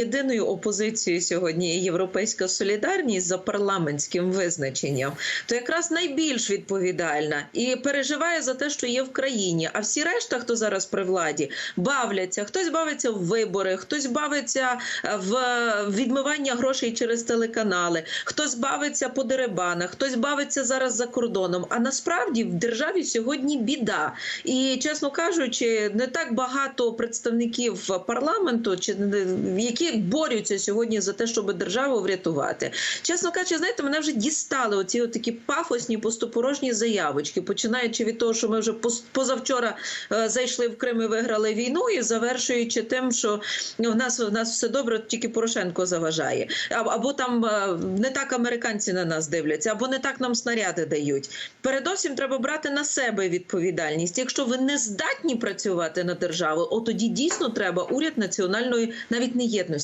єдиною опозицією сьогодні є європейська солідарність за парламентським визначенням, то якраз найбільш відповідальна і переживає за те, що є в країні. А всі решта, хто зараз при владі, бавляться. Хтось бавиться в вибори, хтось бавиться е, в відмивання грошей через телеканали, хтось бавиться по деребанах, хтось бавиться зараз за кордоном. А насправді в державі сьогодні біда. І чесно кажучи, не так багато представників парламенту, чи які борються сьогодні за те, щоб державу врятувати. Чесно кажучи, знаєте, мене вже дістали оці такі пафосні пустопорожні заявочки, починаючи від того, що ми вже позавчора е, зайшли в Крим і виграли війну, і завершуючи тим, що в нас в нас все добре, тільки Порошенко заважає. Або там е, не так американці на нас дивляться, або не так нам снаряди дають. Передовсім треба брати на себе відповідальність. Якщо ви не здатні працювати на державу, от тоді дійсно треба уряд національної навіть не єдності.